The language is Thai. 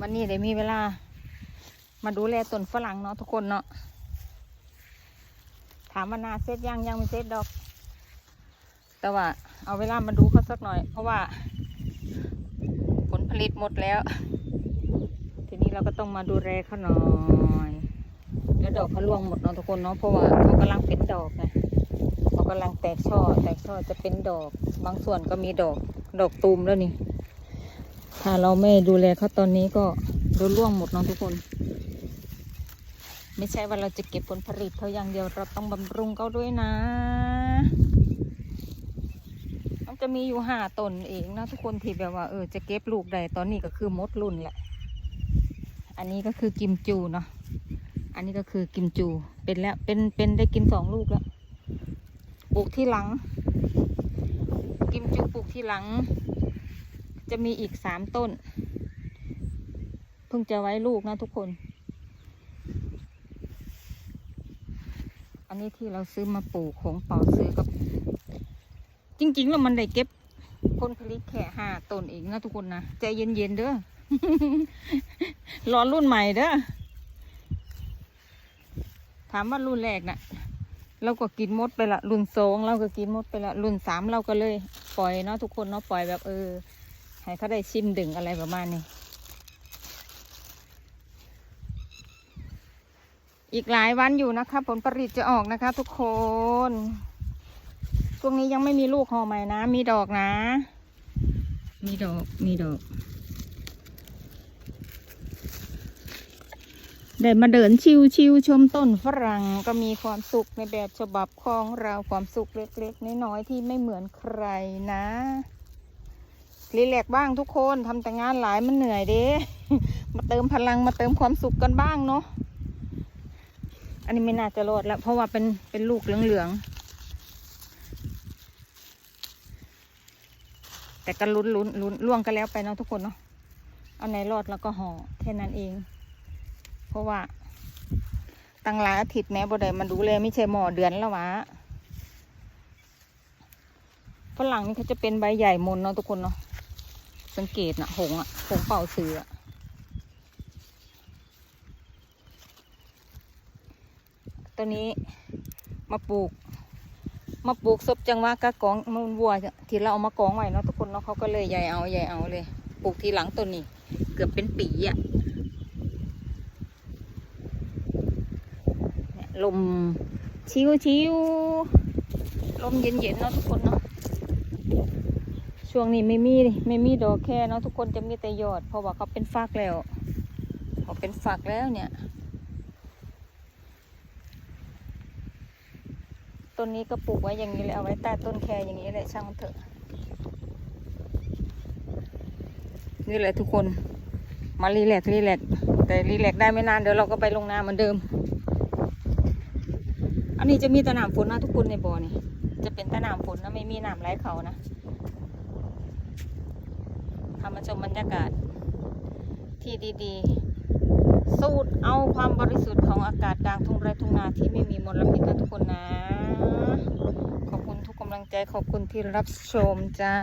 วันนี้ได้มีเวลา มาดูแลต้นฝรั่งเนาะทุกคนเนาะถามว่านาเซตยังยังไม่เซตดอก แต่ว่า เอาเวลามาดูเขาสักหน่อย เพราะว่า ผลผลิตหมดแล้ว ทีนี้เราก็ต้องมาดูแลเขาหน่อยแล้วดอกเขาร่วงหมดเนาะทุกคนเนาะเพราะว่าเขากำลังเป็นดอกไงเขากำลังแตกช่อ แตกช่อจะเป็นดอก บางส่วนก็มีดอก ดอกตูมแล้วนี่ ถ้าเราไม่ดูแลเขาตอนนี้ก็โดนร่วงหมดเนาะทุกคน ไม่ใช่ว่าเราจะเก็บผลผลิตเขาอย่างเดียวเราต้องบำรุงเขาด้วยนะมันจะมีอยู่ห้าต้นเองนะทุกคนที่แบบว่าเออจะเก็บลูกได้ตอนนี้ก็คือมดรุ่นแหละ อันนี้ก็คือกิมจูเนาะอันนี้ก็คือกิมจูเป็นแล้วเป็นเป็นได้กินสองลูกแล้วปลูกที่หลัง กิมจูปลูกที่หลัง จะมีอีกสามต้น เพิ่งจะไว้ลูกนะทุกคน อันนี้ที่เราซื้อมาปลูกของเป่าซื้อกับ จริงๆแล้วมันได้เก็บผลผลิตแค่ห้าต้นเองนะทุกคนนะใจเย็นๆเด้อรอรุ่นใหม่เด้อถามว่ารุ่นแรกนะ่ะเราก็กินมดไปละรุ่นสองเราก็กินมดไปละรุ่นสามเราก็เลย ปล่อยเนาะทุกคนเนาะปล่อยแบบเออ ให้เขาได้ชิมดึงอะไรประมาณนี้ อีกหลายวันอยู่นะคะ ผลผลิตจะออกนะคะ ทุกคนช่วงนี้ยังไม่มีลูกห่อใหม่นะ มีดอกนะ มีดอกมีดอกได้มาเดินชิวชิวชมต้นฝรั่งก็มีความสุขในแบบฉบับของเราความสุขเล็กๆน้อยๆที่ไม่เหมือนใครนะ รีแลกบ้างทุกคนทำแต่งานหลายมันเหนื่อยเด้ มาเติมพลังมาเติมความสุขกันบ้างเนาะอันนี้ไม่น่าจะรอดแล้ว เพราะว่าเป็นเป็นลูกเหลืองๆแต่ก็ลุ้นลุ้นลุ้นล่วงก็แล้วไปเนาะทุกคนเนาะเอาไหนรอดแล้วก็ห่อแค่นั้นเอง เพราะว่าตั้งหลายอาทิตย์แม่บ่ได้มาดูแลไม่ใช่หมอเดือนแล้ววะฝรั่งนี่เขาจะเป็นใบใหญ่มนเนาะทุกคนเนาะ สังเกตนะหงอะหงเป่าเสืออะตัวนี้มาปลูก มาปลูกซบจังหวะกะกองมูลวัวที่เราเอามากองไว้เนาะทุกคนเนาะเขาก็เลยใหญ่เอาใหญ่เอาเลย ปลูกทีหลังต้นนี้ เกือบเป็นปีอะเนี่ยลมชิวชิวลมเย็นเย็นๆเนาะทุกคน ช่วงนี้ไม่มีไม่มีดอกแค่เนาะทุกคนจะมีแต่ยอด เพราะว่าเขาเป็นฝักแล้วเขาเป็นฝักแล้วเนี่ย ต้นนี้ก็ปลูกไว้อย่างนี้เลยเอาไว้ใต้ต้นแคอย่างนี้เลยช่างเถอะ นี่แหละทุกคน มารีแลกรีแลกแต่รีแลกได้ไม่นานเดี๋ยวเราก็ไปลงนาเหมือนเดิม อันนี้จะมีตะนามฝนนะทุกคนในบ่อนี่จะเป็นตะนามฝนนะไม่มีน้ำไหลเขานะ ทำมาชมบรรยากาศ ที่ดีๆ สูดเอาความบริสุทธิ์ของอากาศกลางทุ่งไร่ทุ่งนาที่ไม่มีมลพิษนะทุกคนนะ ขอบคุณทุกกำลังใจขอบคุณที่รับชมจ้า